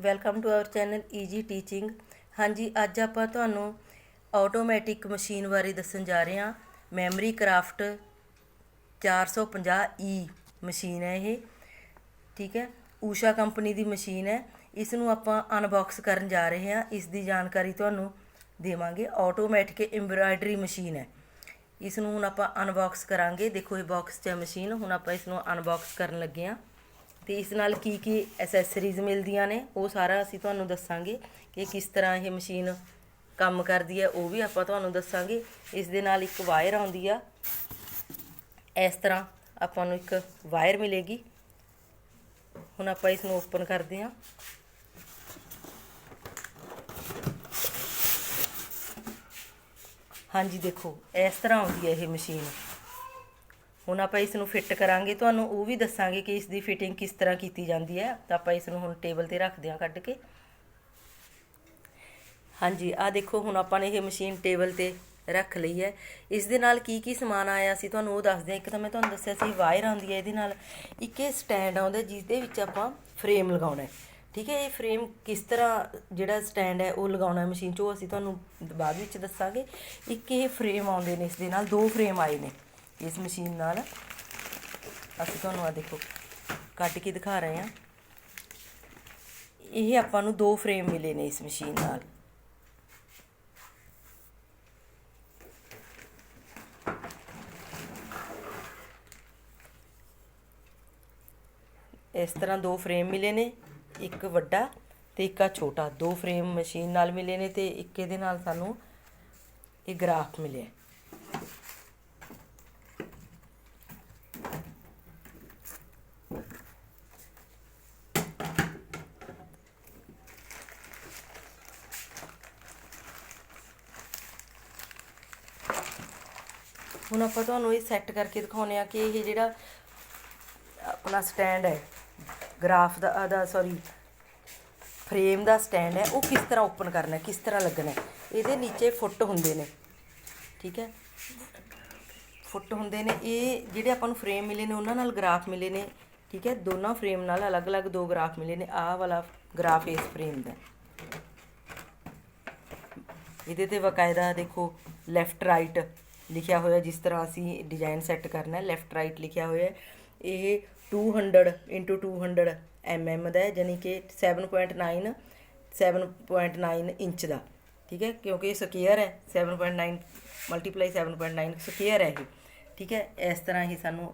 Welcome to our channel easy teaching ਹਾਂਜੀ, ਅੱਜ ਆਪਾਂ ਤੁਹਾਨੂੰ ਆਟੋਮੈਟਿਕ ਮਸ਼ੀਨ ਬਾਰੇ ਦੱਸਣ ਜਾ ਰਹੇ ਹਾਂ। ਮੈਮਰੀ ਕਰਾਫਟ 450E ਮਸ਼ੀਨ ਹੈ ਇਹ। ਠੀਕ ਹੈ? ਊਸ਼ਾ ਕੰਪਨੀ ਦੀ ਮਸ਼ੀਨ ਹੈ। ਇਸ ਨੂੰ ਆਪਾਂ ਅਨਬਾਕਸ ਕਰਨ ਜਾ ਰਹੇ ਹਾਂ। ਇਸ ਦੀ ਜਾਣਕਾਰੀ ਤੁਹਾਨੂੰ ਦੇਵਾਂਗੇ। ਆਟੋਮੈਟਿਕ ਐਮਬਰਾਇਡਰੀ ਮਸ਼ੀਨ ਹੈ। ਇਸ ਨੂੰ ਹੁਣ ਆਪਾਂ ਅਨਬਾਕਸ ਕਰਾਂਗੇ। ਦੇਖੋ, ਇਹ ਬਾਕਸ 'ਚ ਮਸ਼ੀਨ ਹੁਣ ਆਪਾਂ ਇਸ ਨੂੰ ਅਨਬਾਕਸ ਕਰਨ ਲੱਗੇ ਹਾਂ। ਤੇ ਇਸ ਨਾਲ ਕੀ ਕੀ ਐਸੈਸਰੀਜ਼ ਮਿਲਦੀਆਂ ਨੇ, ਉਹ ਸਾਰਾ ਅਸੀਂ ਤੁਹਾਨੂੰ ਦੱਸਾਂਗੇ ਕਿ ਕਿਸ ਤਰ੍ਹਾਂ ਇਹ ਮਸ਼ੀਨ ਕੰਮ ਕਰਦੀ ਹੈ, ਉਹ ਵੀ ਆਪਾਂ ਤੁਹਾਨੂੰ ਦੱਸਾਂਗੇ। ਇਸ ਦੇ ਨਾਲ ਇੱਕ ਵਾਇਰ ਆਉਂਦੀ ਆ। ਇਸ ਤਰ੍ਹਾਂ ਆਪਾਂ ਨੂੰ ਇੱਕ ਵਾਇਰ ਮਿਲੇਗੀ। ਹੁਣ ਆਪਾਂ ਇਸ ਨੂੰ ਓਪਨ ਕਰਦੇ ਹਾਂ। ਹਾਂਜੀ, ਦੇਖੋ, ਇਸ ਤਰ੍ਹਾਂ ਆਉਂਦੀ ਹੈ ਇਹ ਮਸ਼ੀਨ ਹੁਣ ਆਪਾਂ ਇਸ ਨੂੰ ਫਿੱਟ ਕਰਾਂਗੇ, ਤੁਹਾਨੂੰ ਉਹ ਵੀ ਦੱਸਾਂਗੇ ਕਿ ਇਸ ਦੀ ਫਿਟਿੰਗ ਕਿਸ ਤਰ੍ਹਾਂ ਕੀਤੀ ਜਾਂਦੀ ਹੈ। ਤਾਂ ਆਪਾਂ ਇਸ ਨੂੰ ਹੁਣ ਟੇਬਲ ਤੇ ਰੱਖਦੇ ਹਾਂ ਕੱਢ ਕੇ। ਹਾਂਜੀ ਆ ਦੇਖੋ, ਹੁਣ ਆਪਾਂ ਨੇ ਇਹ ਮਸ਼ੀਨ ਟੇਬਲ ਤੇ ਰੱਖ ਲਈ ਹੈ। ਇਸ ਦੇ ਨਾਲ ਕੀ ਕੀ ਸਮਾਨ ਆਇਆ ਸੀ, ਤੁਹਾਨੂੰ ਉਹ ਦੱਸਦੇ ਹਾਂ। ਇੱਕ ਤਾਂ ਮੈਂ ਤੁਹਾਨੂੰ ਦੱਸਿਆ ਸੀ, ਵਾਇਰ ਆਉਂਦੀ ਹੈ ਇਹਦੇ ਨਾਲ। ਇੱਕ ਇਹ ਸਟੈਂਡ ਆਉਂਦਾ ਜਿਸ ਦੇ ਵਿੱਚ ਆਪਾਂ ਫਰੇਮ ਲਗਾਉਣਾ ਹੈ। ਠੀਕ ਹੈ, ਇਹ ਫਰੇਮ ਕਿਸ ਤਰ੍ਹਾਂ ਜਿਹੜਾ ਸਟੈਂਡ ਹੈ, ਉਹ ਲਗਾਉਣਾ ਹੈ ਮਸ਼ੀਨ 'ਚ। ਉਹ ਅਸੀਂ ਤੁਹਾਨੂੰ ਬਾਅਦ ਵਿੱਚ ਦੱਸਾਂਗੇ। ਇੱਕ ਇਹ ਫਰੇਮ ਆਉਂਦੇ ਨੇ, ਇਸ ਦੇ ਨਾਲ ਦੋ ਫਰੇਮ ਆਏ ਨੇ। ਇਸ ਮਸ਼ੀਨ ਨਾਲ ਅਸੀਂ ਤੁਹਾਨੂੰ ਆ ਦੇਖੋ, ਕੱਟ ਕੇ ਦਿਖਾ ਰਹੇ ਹਾਂ। ਇਹ ਆਪਾਂ ਨੂੰ ਦੋ ਫਰੇਮ ਮਿਲੇ ਨੇ ਇਸ ਮਸ਼ੀਨ ਨਾਲ। ਇਸ ਤਰ੍ਹਾਂ ਦੋ ਫਰੇਮ ਮਿਲੇ ਨੇ, ਇੱਕ ਵੱਡਾ ਤੇ ਇੱਕ ਆ ਛੋਟਾ। ਦੋ ਫਰੇਮ ਮਸ਼ੀਨ ਨਾਲ ਮਿਲੇ ਨੇ ਤੇ ਇੱਕ ਇਹਦੇ ਨਾਲ ਸਾਨੂੰ ਇਹ ਗ੍ਰਾਫ ਮਿਲਿਆ। ਹੁਣ ਆਪਾਂ ਤੁਹਾਨੂੰ ਇਹ ਸੈੱਟ ਕਰਕੇ ਦਿਖਾਉਨੇ ਆ ਕਿ ਇਹ ਜਿਹੜਾ ਆਪਣਾ ਸਟੈਂਡ ਹੈ ਗ੍ਰਾਫ ਦਾ ਦਾ ਸੌਰੀ ਫਰੇਮ ਦਾ ਸਟੈਂਡ ਹੈ, ਉਹ ਕਿਸ ਤਰ੍ਹਾਂ ਓਪਨ ਕਰਨਾ ਹੈ, ਕਿਸ ਤਰ੍ਹਾਂ ਲੱਗਣਾ ਹੈ, ਇਹਦੇ ਨੀਚੇ ਫੁੱਟ ਹੁੰਦੇ ਨੇ, ਠੀਕ ਹੈ? ਫੁੱਟ ਹੁੰਦੇ ਨੇ, ਇਹ ਜਿਹੜੇ ਆਪਾਂ ਨੂੰ ਫਰੇਮ ਮਿਲੇ ਨੇ, ਉਹਨਾਂ ਨਾਲ ਗ੍ਰਾਫ ਮਿਲੇ ਨੇ, ਠੀਕ ਹੈ? ਦੋਨਾਂ ਫਰੇਮ ਨਾਲ ਅਲੱਗ-ਅਲੱਗ ਦੋ ਗ੍ਰਾਫ ਮਿਲੇ ਨੇ, ਆਹ ਵਾਲਾ ਗ੍ਰਾਫ ਇਸ ਫਰੇਮ ਦਾ ਇਹਦੇ ਤੇ ਬਕਾਇਦਾ ਦੇਖੋ ਲੈਫਟ ਰਾਈਟ ਲਿਖਿਆ ਹੋਇਆ ਜਿਸ ਤਰ੍ਹਾਂ ਅਸੀਂ ਡਿਜ਼ਾਈਨ ਸੈੱਟ ਕਰਨਾ ਹੈ ਲੈਫਟ ਰਾਈਟ ਲਿਖਿਆ ਹੋਇਆ ਹੈ, ਇਹ 200 200 mm ਦਾ ਹੈ ਯਾਨੀ ਕਿ 7.9 7.9 ਇੰਚ ਦਾ, ਠੀਕ ਹੈ? ਕਿਉਂਕਿ ਇਹ ਸਕੁਅਰ ਹੈ 7.9 ਮਲਟੀਪਲਾਈ 7.9 ਸਕੁਅਰ ਹੈ ਇਹ, ਠੀਕ ਹੈ? ਇਸ ਤਰ੍ਹਾਂ ਹੀ ਸਾਨੂੰ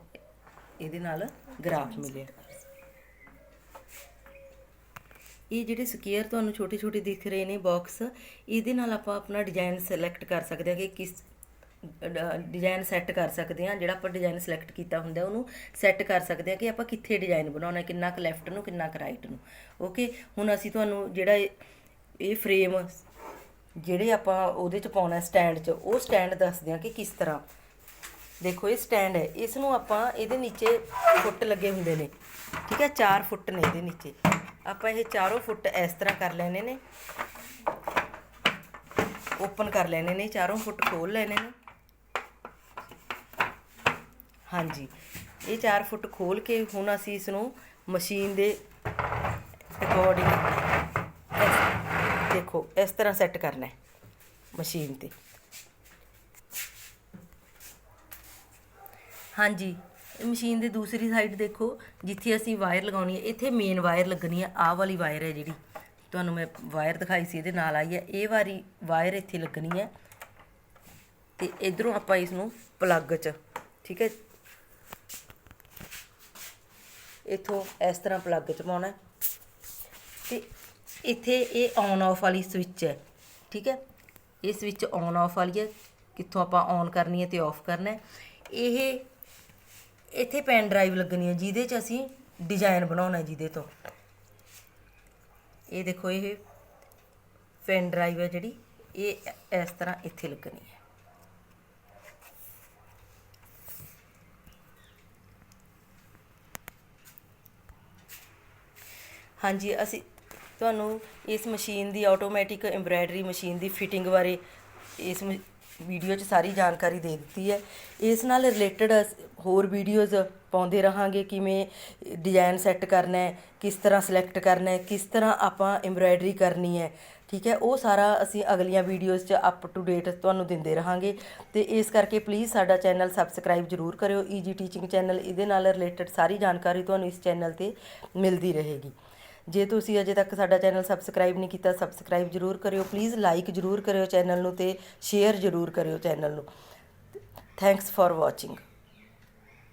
ਇਹਦੇ ਨਾਲ ਗ੍ਰਾਫ ਮਿਲਿਆ। ਇਹ ਜਿਹੜੇ ਸਕੁਅਰ ਤੁਹਾਨੂੰ ਛੋਟੇ ਛੋਟੇ ਦਿਖ ਰਹੇ ਨੇ ਬਾਕਸ ਇਹਦੇ ਨਾਲ ਆਪਾਂ ਆਪਣਾ ਡਿਜ਼ਾਈਨ ਸਿਲੈਕਟ ਕਰ ਸਕਦੇ ਹਾਂ ਕਿ ਕਿਸ ਡਿਜ਼ਾਈਨ ਸੈੱਟ ਕਰ ਸਕਦੇ ਹਾਂ, ਜਿਹੜਾ ਆਪਾਂ ਡਿਜ਼ਾਈਨ ਸਿਲੈਕਟ ਕੀਤਾ ਹੁੰਦਾ ਉਹਨੂੰ ਸੈੱਟ ਕਰ ਸਕਦੇ ਹਾਂ ਕਿ ਆਪਾਂ ਕਿੱਥੇ ਡਿਜ਼ਾਈਨ ਬਣਾਉਣਾ ਕਿੰਨਾ ਕੁ ਲੈਫਟ ਨੂੰ, ਕਿੰਨਾ ਕੁ ਰਾਈਟ ਨੂੰ। ਓਕੇ ਹੁਣ ਅਸੀਂ ਤੁਹਾਨੂੰ ਜਿਹੜਾ ਇਹ- ਇਹ ਫਰੇਮ ਜਿਹੜੇ ਆਪਾਂ ਉਹਦੇ ਚ ਪਾਉਣਾ ਸਟੈਂਡ 'ਚ, ਉਹ ਸਟੈਂਡ ਦੱਸਦੇ ਹਾਂ ਕਿ ਕਿਸ ਤਰ੍ਹਾਂ। ਦੇਖੋ, ਇਹ ਸਟੈਂਡ ਹੈ। ਇਸ ਨੂੰ ਆਪਾਂ ਇਹਦੇ ਨੀਚੇ ਫੁੱਟ ਲੱਗੇ ਹੁੰਦੇ ਨੇ। ਠੀਕ ਹੈ? 4 ਫੁੱਟ ਨੇ ਇਹਦੇ ਨੀਚੇ। ਆਪਾਂ ਇਹ ਚਾਰੋਂ ਫੁੱਟ ਇਸ ਤਰ੍ਹਾਂ ਕਰ ਲੈਣੇ ਨੇ। ਓਪਨ ਕਰ ਲੈਣੇ ਨੇ, ਚਾਰੋਂ ਫੁੱਟ ਖੋਲ ਲੈਣੇ ਨੇ। ਹਾਂਜੀ। ਇਹ 4 ਫੁੱਟ ਖੋਲ ਕੇ ਹੁਣ ਅਸੀਂ ਇਸ ਨੂੰ ਮਸ਼ੀਨ ਦੇ ਅਕੋਰਡਿੰਗ ਦੇਖੋ, ਇਸ ਤਰ੍ਹਾਂ ਸੈੱਟ ਕਰਨਾ ਹੈ ਮਸ਼ੀਨ ਤੇ। ਹਾਂਜੀ ਮਸ਼ੀਨ ਦੇ ਦੂਸਰੀ ਸਾਈਡ ਦੇਖੋ, ਜਿੱਥੇ ਅਸੀਂ ਵਾਇਰ ਲਗਾਉਣੀ ਹੈ, ਇੱਥੇ ਮੇਨ ਵਾਇਰ ਲੱਗਣੀ ਹੈ, ਆਹ ਵਾਲੀ ਵਾਇਰ ਹੈ ਜਿਹੜੀ। ਤੁਹਾਨੂੰ ਮੈਂ ਵਾਇਰ ਦਿਖਾਈ ਸੀ, ਇਹਦੇ ਨਾਲ ਆਈ ਹੈ। ਇਹ ਵਾਰੀ ਵਾਇਰ ਇੱਥੇ ਲੱਗਣੀ ਹੈ ਤੇ ਇਧਰੋਂ ਆਪਾਂ ਇਸ ਨੂੰ ਪਲੱਗ 'ਚ, ਠੀਕ ਹੈ ਇੱਥੋਂ ਇਸ ਤਰ੍ਹਾਂ ਪਲੱਗ 'ਚ ਪਾਉਣਾ ਹੈ। ਤੇ ਇੱਥੇ ਇਹ ਔਨ ਆਫ ਵਾਲੀ ਸਵਿਚ ਹੈ, ਠੀਕ ਹੈ? ਇਹ ਸਵਿਚ ਔਨ ਆਫ ਵਾਲੀ ਹੈ, ਕਿੱਥੋਂ ਆਪਾਂ ਔਨ ਕਰਨੀ ਹੈ ਤੇ ਆਫ ਕਰਨਾ ਹੈ। ਇਹ ਇੱਥੇ ਪੈਨ ਡਰਾਈਵ ਲੱਗਣੀ ਹੈ, ਜਿਹਦੇ 'ਚ ਅਸੀਂ ਡਿਜ਼ਾਈਨ ਬਣਾਉਣਾ ਜਿਹਦੇ ਤੋਂ। ਇਹ ਦੇਖੋ ਇਹ ਪੈਨ ਡਰਾਈਵ ਹੈ ਜਿਹੜੀ, ਇਹ ਇਸ ਤਰ੍ਹਾਂ ਇੱਥੇ ਲੱਗਣੀ ਹੈ। ਹਾਂਜੀ, ਅਸੀਂ ਤੁਹਾਨੂੰ ਇਸ ਮਸ਼ੀਨ ਦੀ ਆਟੋਮੈਟਿਕ ਐਮਬਰਾਇਡਰੀ ਮਸ਼ੀਨ ਦੀ ਫਿਟਿੰਗ ਬਾਰੇ ਇਸ ਮ- ਵੀਡੀਓ 'ਚ ਸਾਰੀ ਜਾਣਕਾਰੀ ਦੇ ਦਿੱਤੀ ਹੈ। ਇਸ ਨਾਲ ਰਿਲੇਟਡ ਹੋਰ ਵੀਡੀਓਜ਼ ਪਾਉਂਦੇ ਰਹਾਂਗੇ, ਕਿਵੇਂ ਡਿਜ਼ਾਈਨ ਸੈੱਟ ਕਰਨਾ ਹੈ, ਕਿਸ ਤਰ੍ਹਾਂ ਸਿਲੈਕਟ ਕਰਨਾ ਹੈ, ਕਿਸ ਤਰ੍ਹਾਂ ਆਪਾਂ ਐਮਬਰਾਇਡਰੀ ਕਰਨੀ ਹੈ, ਠੀਕ ਹੈ? ਉਹ ਸਾਰਾ ਅਸੀਂ ਅਗਲੀਆਂ ਵੀਡੀਓਜ਼ 'ਚ ਅਪ ਟੂ ਡੇਟ ਤੁਹਾਨੂੰ ਦਿੰਦੇ ਰਹਾਂਗੇ। ਤੇ ਇਸ ਕਰਕੇ ਪਲੀਜ਼ ਸਾਡਾ ਚੈਨਲ ਸਬਸਕ੍ਰਾਈਬ ਜਰੂਰ ਕਰਿਓ। ਈਜੀ ਟੀਚਿੰਗ ਚੈਨਲ ਇਹਦੇ ਨਾਲ ਰਿਲੇਟਡ ਸਾਰੀ ਜਾਣਕਾਰੀ ਤੁਹਾਨੂੰ ਇਸ ਚੈਨਲ ਤੇ ਮਿਲਦੀ ਰਹੇਗੀ। ਜੇ ਤੁਸੀਂ ਅਜੇ ਤੱਕ ਸਾਡਾ ਚੈਨਲ ਸਬਸਕ੍ਰਾਈਬ ਨਹੀਂ ਕੀਤਾ ਸਬਸਕ੍ਰਾਈਬ ਜਰੂਰ ਕਰਿਓ ਪਲੀਜ਼ ਲਾਈਕ ਜਰੂਰ ਕਰਿਓ ਚੈਨਲ ਨੂੰ ਤੇ ਸ਼ੇਅਰ ਜਰੂਰ ਕਰਿਓ ਚੈਨਲ ਨੂੰ। Thanks for watching